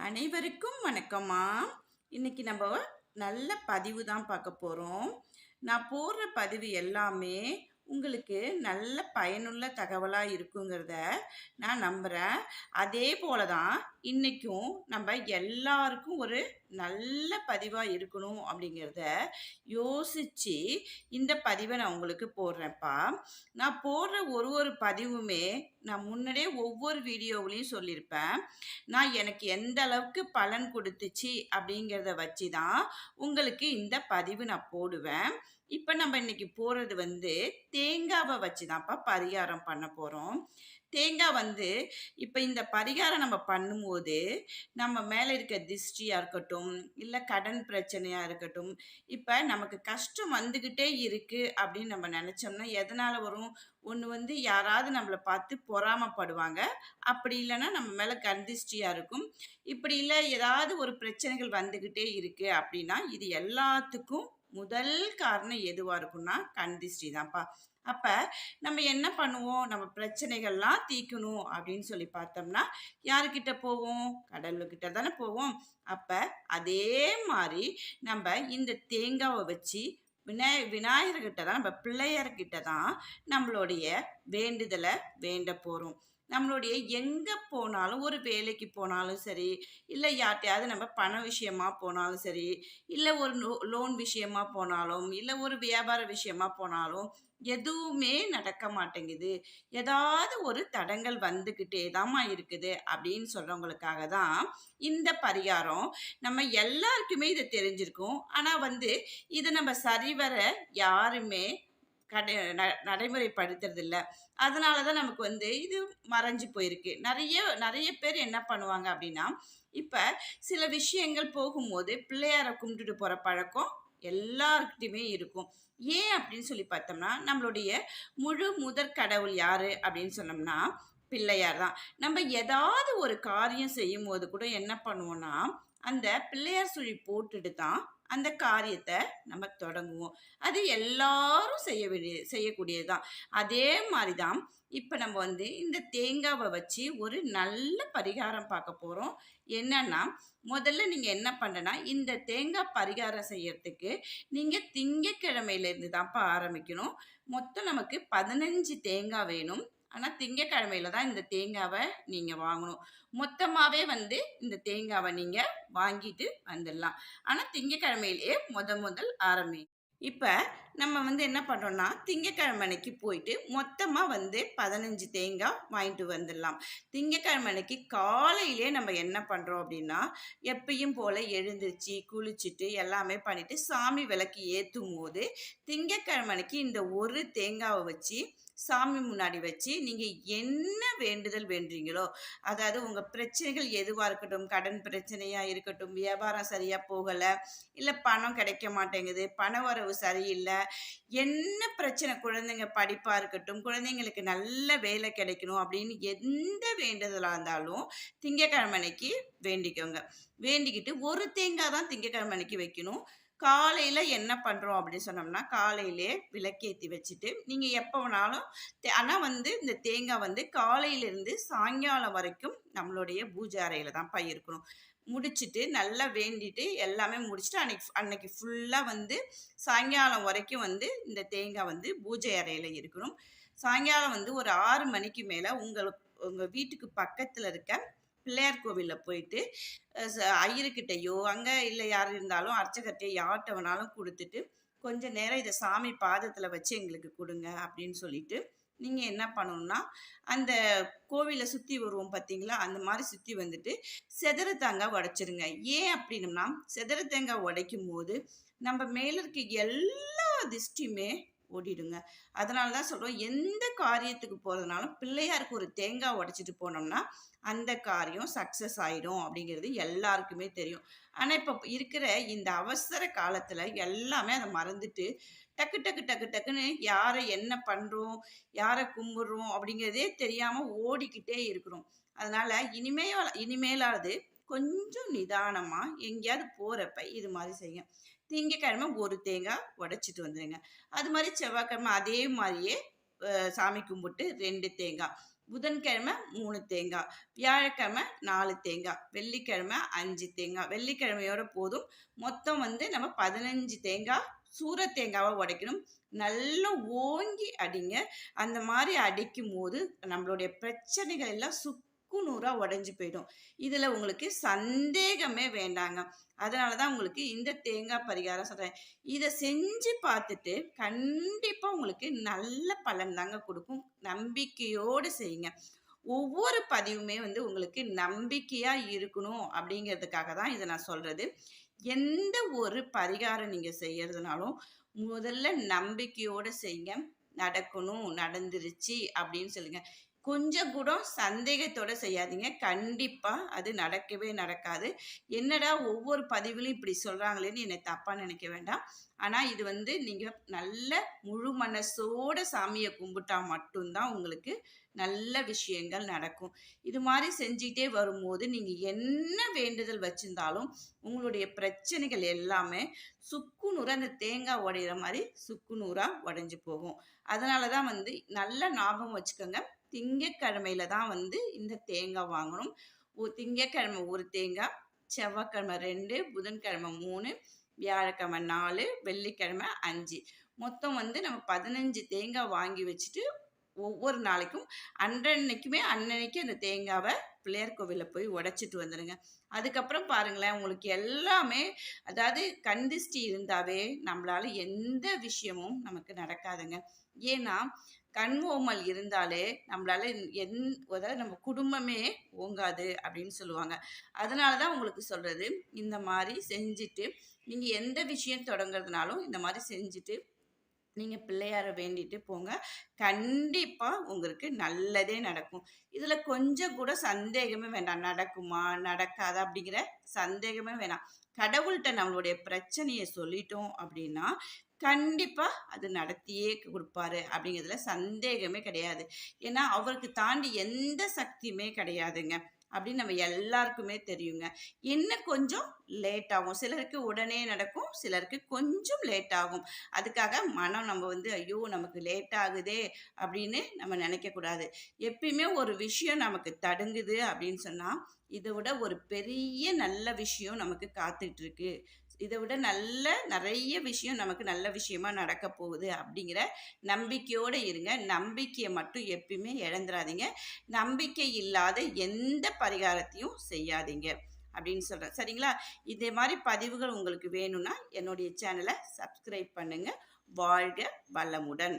அனைவருக்கும் வணக்கம்மா. இன்னைக்கு நம்ம நல்ல பதிவு தான் பார்க்க போகிறோம் நான் போடுற பதிவு எல்லாமே உங்களுக்கு நல்ல பயனுள்ள தகவலாக இருக்குங்கிறத நான் நம்புகிறேன் அதே போல தான் இன்றைக்கும் நம்ம எல்லாருக்கும் ஒரு நல்ல பதிவாக இருக்கணும் அப்படிங்கிறத யோசித்து இந்த பதிவை நான் உங்களுக்கு போடுறேன்ப்பா. நான் போடுற ஒரு ஒரு பதிவுமே நான் முன்னாடியே ஒவ்வொரு வீடியோவிலையும் சொல்லியிருப்பேன். நான் எனக்கு எந்த அளவுக்கு பலன் கொடுத்துச்சு அப்படிங்கிறத வச்சு தான் உங்களுக்கு இந்த பதிவு நான் போடுவேன். இப்போ நம்ம இன்னைக்கு போகிறது வந்து தேங்காவை வச்சு தான்ப்பா பரிகாரம் பண்ண போகிறோம் தேங்காய் வந்து இப்போ இந்த பரிகாரம் நம்ம பண்ணும்போது நம்ம மேலே இருக்க திஷ்டியாக இருக்கட்டும் இல்லை கடன் பிரச்சனையாக இருக்கட்டும் இப்போ நமக்கு கஷ்டம் வந்துக்கிட்டே இருக்குது அப்படின்னு நம்ம நினச்சோம்னா எதனால் வரும்? ஒன்று வந்து யாராவது நம்மளை பார்த்து பொறாமப்படுவாங்க. அப்படி இல்லைன்னா நம்ம மேலே கந்திஷ்டியாக இருக்கும். இப்படி இல்லை ஏதாவது ஒரு பிரச்சனைகள் வந்துக்கிட்டே இருக்குது அப்படின்னா இது எல்லாத்துக்கும் முதல் காரணம் எதுவாக இருக்கும்னா கண் திஷ்டி தான்ப்பா அப்போ நம்ம என்ன பண்ணுவோம்? நம்ம பிரச்சனைகள்லாம் தீக்கணும் அப்படின்னு சொல்லி பார்த்தோம்னா யாருக்கிட்ட போவோம்? கடவுள்கிட்ட தானே போவோம். அப்போ அதே மாதிரி நம்ம இந்த தேங்காவை வச்சு விநாய விநாயகர்கிட்ட தான் நம்ம பிள்ளையர்கிட்ட தான் நம்மளுடைய வேண்டுதலை வேண்ட போகிறோம் நம்மளுடைய எங்கே போனாலும் ஒரு வேலைக்கு போனாலும் சரி இல்லை யார்ட்டையாவது நம்ம பண விஷயமா போனாலும் சரி இல்லை ஒரு லோ லோன் விஷயமா போனாலும் இல்லை ஒரு வியாபார விஷயமா போனாலும் எதுவுமே நடக்க மாட்டேங்குது. ஏதாவது ஒரு தடங்கள் வந்துக்கிட்டே தாம்மா இருக்குது அப்படின்னு சொல்கிறவங்களுக்காக தான் இந்த பரிகாரம். நம்ம எல்லாருக்குமே இதை தெரிஞ்சிருக்கும். ஆனால் வந்து இதை நம்ம சரிவர யாருமே கடை ந நடைமுறைப்படுத்துறது இல்லை அதனால தான் நமக்கு வந்து இது மறைஞ்சு போயிருக்கு. நிறைய நிறைய பேர் என்ன பண்ணுவாங்க அப்படின்னா இப்போ சில விஷயங்கள் போகும்போது பிள்ளையாரை கும்பிட்டுட்டு போகிற பழக்கம் எல்லாருக்கிட்டையுமே இருக்கும். ஏன் அப்படின்னு சொல்லி பார்த்தோம்னா நம்மளுடைய முழு முதற் கடவுள் யாரு அப்படின்னு சொன்னோம்னா பிள்ளையார் தான். நம்ம ஏதாவது ஒரு காரியம் செய்யும் போது கூட என்ன பண்ணுவோம்னா அந்த பிள்ளையார் சுழி போட்டுட்டு தான் அந்த காரியத்தை நம்ம தொடங்குவோம். அது எல்லாரும் செய்ய வேண்டிய செய்யக்கூடியது தான். அதே மாதிரி தான் இப்போ நம்ம வந்து இந்த தேங்காவை வச்சு ஒரு நல்ல பரிகாரம் பார்க்க போகிறோம் என்னன்னா முதல்ல நீங்கள் என்ன பண்ணுன்னா இந்த தேங்காய் பரிகாரம் செய்யறதுக்கு நீங்கள் திங்கக்கிழமையிலேருந்து தான்ப்பா ஆரம்பிக்கணும். மொத்தம் நமக்கு பதினஞ்சு தேங்காய் வேணும். ஆனால் திங்கக்கிழமையில தான் இந்த தேங்காவை நீங்கள் வாங்கணும். மொத்தமாகவே வந்து இந்த தேங்காவை நீங்கள் வாங்கிட்டு வந்துடலாம். ஆனால் திங்கக்கிழமையிலேயே முத முதல் ஆரம்பி. இப்போ நம்ம வந்து என்ன பண்ணுறோம்னா திங்கக்கிழமை அன்னைக்கு போயிட்டு மொத்தமாக வந்து பதினஞ்சு தேங்காய் வாங்கிட்டு வந்துடலாம். திங்கக்கிழமை அன்னைக்கு காலையிலே நம்ம என்ன பண்ணுறோம் அப்படின்னா எப்பயும் போல் எழுந்திரிச்சு குளிச்சுட்டு எல்லாமே பண்ணிவிட்டு சாமி விளக்கு ஏற்றும் போது திங்கக்கிழமை அன்னைக்கு இந்த ஒரு தேங்காவை வச்சு சாமி முன்னாடி வச்சு நீங்கள் என்ன வேண்டுதல் வேண்டுறீங்களோ அதாவது உங்கள் பிரச்சனைகள் எதுவாக இருக்கட்டும் கடன் பிரச்சனையாக இருக்கட்டும் வியாபாரம் சரியாக போகலை இல்லை பணம் கிடைக்க மாட்டேங்குது பண வரவு சரியில்லை என்ன பிரச்சனை? குழந்தைங்க படிப்பாக இருக்கட்டும் குழந்தைங்களுக்கு நல்ல வேலை கிடைக்கணும் அப்படின்னு எந்த வேண்டுதலாக இருந்தாலும் திங்கக்கிழமை அன்னைக்கு வேண்டிக்கோங்க. வேண்டிக்கிட்டு ஒரு தேங்காய் தான் திங்கக்கிழமை அன்னைக்கு வைக்கணும். காலையில் என்ன பண்ணுறோம் அப்படின்னு சொன்னோம்னா காலையிலே விளக்கேற்றி வச்சுட்டு நீங்கள் எப்போ வேணாலும் ஆனால் வந்து இந்த தேங்காய் வந்து காலையிலேருந்து சாயங்காலம் வரைக்கும் நம்மளுடைய பூஜை அறையில் தான் இருக்கணும் முடிச்சுட்டு நல்லா வேண்டிட்டு எல்லாமே முடிச்சுட்டு அன்னைக்கு அன்னைக்கு ஃபுல்லாக வந்து சாயங்காலம் வரைக்கும் வந்து இந்த தேங்காய் வந்து பூஜை அறையில் இருக்கணும். சாயங்காலம் வந்து ஒரு ஆறு மணிக்கு மேலே உங்களுக்கு உங்கள் வீட்டுக்கு பக்கத்தில் இருக்க பிள்ளையார் கோவிலில் போயிட்டு ஐயருக்கிட்டையோ அங்கே இல்லை யார் இருந்தாலும் அர்ச்சகர்கிட்டையோ யார்கிட்ட வேணாலும் கொடுத்துட்டு கொஞ்சம் நேரம் இதை சாமி பாதத்தில் வச்சு எங்களுக்கு கொடுங்க அப்படின்னு சொல்லிட்டு நீங்கள் என்ன பண்ணணும்னா அந்த கோவிலை சுற்றி வருவோம் பார்த்தீங்களா அந்த மாதிரி சுற்றி வந்துட்டு செதற தேங்காய் உடைச்சிருங்க. ஏன் அப்படின்னம்னா செதற தேங்காய் உடைக்கும் போது நம்ம மேலே இருக்க எல்லா திஷ்டியுமே ஓடிடுங்க. அதனால தான் சொல்கிறோம் எந்த காரியத்துக்கு போகிறதுனாலும் பிள்ளையாருக்கு ஒரு தேங்காய் உடைச்சிட்டு போனோம்னா அந்த காரியம் சக்ஸஸ் ஆகிடும் அப்படிங்கிறது எல்லாருக்குமே தெரியும். ஆனால் இப்போ இருக்கிற இந்த அவசர காலத்தில் எல்லாமே அதை மறந்துட்டு டக்கு டக்கு டக்கு டக்குன்னு யாரை என்ன பண்ணுறோம் யாரை கும்பிட்றோம் அப்படிங்கிறதே தெரியாமல் ஓடிக்கிட்டே இருக்கிறோம். அதனால் இனிமே இனிமேலாவது கொஞ்சம் நிதானமாக எங்கேயாவது போகிறப்ப இது மாதிரி செய்யும் திங்கக்கிழமை ஒரு தேங்காய் உடைச்சிட்டு வந்துடுங்க அது மாதிரி செவ்வாய்க்கிழமை அதே மாதிரியே சாமி கும்பிட்டு ரெண்டு தேங்காய். புதன்கிழமை மூணு தேங்காய். வியாழக்கிழமை நாலு தேங்காய். வெள்ளிக்கிழமை அஞ்சு தேங்காய். வெள்ளிக்கிழமையோட போதும். மொத்தம் வந்து நம்ம பதினஞ்சு தேங்காய் சூர தேங்காவை உடைக்கணும். நல்லா ஓங்கி அடிங்க. அந்த மாதிரி அடிக்கும் போது நம்மளுடைய பிரச்சனைகள் எல்லாம் சுக்கு நூறாக உடஞ்சி போயிடும். இதில் உங்களுக்கு சந்தேகமே வேண்டாங்க. அதனால தான் உங்களுக்கு இந்த தேங்காய் பரிகாரம் சொல்கிறேன் இதை செஞ்சு பார்த்துட்டு கண்டிப்பாக உங்களுக்கு நல்ல பலன் தாங்க கொடுக்கும். நம்பிக்கையோடு செய்யுங்க. ஒவ்வொரு பதிவுமே வந்து உங்களுக்கு நம்பிக்கையாக இருக்கணும் அப்படிங்கிறதுக்காக தான் இதை நான் சொல்கிறது எந்த ஒரு பரிகாரம் நீங்கள் செய்யறதுனாலும் முதல்ல நம்பிக்கையோடு செய்யுங்க. நடக்கணும் நடந்துருச்சு அப்படின்னு சொல்லுங்க. கொஞ்சம் கூட சந்தேகத்தோட செய்யாதீங்க. கண்டிப்பா அது நடக்கவே நடக்காது. என்னடா ஒவ்வொரு பதிவிலும் இப்படி சொல்றாங்களேன்னு என்னை தப்பா நினைக்க வேண்டாம். ஆனா இது வந்து நீங்க நல்ல முழு மனசோட சாமியை கும்பிட்டா மட்டும்தான் உங்களுக்கு நல்ல விஷயங்கள் நடக்கும். இது மாதிரி செஞ்சுட்டே வரும்போது நீங்க என்ன வேண்டுதல் வச்சிருந்தாலும் உங்களுடைய பிரச்சனைகள் எல்லாமே சுக்குநூறாக அந்த தேங்காய் உடையிற மாதிரி சுக்குநூறா உடைஞ்சு போகும். அதனால தான் வந்து நல்ல ஞாபகம் வச்சுக்கோங்க. திங்கக்கிழமையில தான் வந்து இந்த தேங்காய் வாங்கணும். திங்கக்கிழமை ஒரு தேங்காய் செவ்வாய்க்கிழமை ரெண்டு புதன்கிழமை மூணு வியாழக்கிழமை நாலு வெள்ளிக்கிழமை அஞ்சு. மொத்தம் வந்து நம்ம பதினஞ்சு தேங்காய் வாங்கி வச்சுட்டு ஒவ்வொரு நாளைக்கும் அன்றன்னைக்குமே அன்னன்னைக்கு அந்த தேங்காவை பிள்ளையார் கோவிலில் போய் உடைச்சிட்டு வந்துடுங்க அதுக்கப்புறம் பாருங்களேன் உங்களுக்கு எல்லாமே அதாவது கந்திஷ்டி இருந்தாவே நம்மளால எந்த விஷயமும் நமக்கு நடக்காதுங்க. ஏன்னா கண் ஓமல் இருந்தாலே நம்மளால என் அதாவது நம்ம குடும்பமே ஓங்காது அப்படின்னு சொல்லுவாங்க. அதனால தான் உங்களுக்கு சொல்கிறது இந்த மாதிரி செஞ்சுட்டு நீங்கள் எந்த விஷயம் தொடங்குறதுனாலும் இந்த மாதிரி செஞ்சுட்டு நீங்கள் பிள்ளையாரை வேண்டிட்டு போங்க. கண்டிப்பாக உங்களுக்கு நல்லதே நடக்கும். இதில் கொஞ்சம் கூட சந்தேகமே வேண்டாம். நடக்குமா? நடக்காதா? அப்படிங்கிற சந்தேகமே வேணாம். கடவுள்கிட்ட நம்மளுடைய பிரச்சனையை சொல்லிட்டோம் அப்படின்னா கண்டிப்பாக அது நடத்தியே கொடுப்பாரு அப்படிங்கிறதுல சந்தேகமே கிடையாது. ஏன்னா அவருக்கு தாண்டி எந்த சக்தியுமே கிடையாதுங்க. அப்படின்னு நம்ம எல்லாருக்குமே தெரியுங்க. இன்னும் கொஞ்சம் லேட் ஆகும். சிலருக்கு உடனே நடக்கும் சிலருக்கு கொஞ்சம் லேட் ஆகும். அதுக்காக மனம் நம்ம வந்து ஐயோ நமக்கு லேட் ஆகுதே அப்படின்னு நம்ம நினைக்கக்கூடாது. எப்பயுமே ஒரு விஷயம் நமக்கு தடுங்குது அப்படின்னு சொன்னால் இதை விட ஒரு பெரிய நல்ல விஷயம் நமக்கு காத்துட்டு இருக்கு. இதை விட நல்ல நிறைய விஷயம் நமக்கு நல்ல விஷயமா நடக்க போகுது அப்படிங்கிற நம்பிக்கையோடு இருங்க. நம்பிக்கையை மட்டும் எப்பயுமே இழந்துடாதீங்க நம்பிக்கை இல்லாத எந்த பரிகாரத்தையும் செய்யாதீங்க அப்படின்னு சொல்கிறேன் சரிங்களா? இதே மாதிரி பதிவுகள் உங்களுக்கு வேணும்னா என்னுடைய சேனலை சப்ஸ்கிரைப் பண்ணுங்கள் வாழ்க வளமுடன்.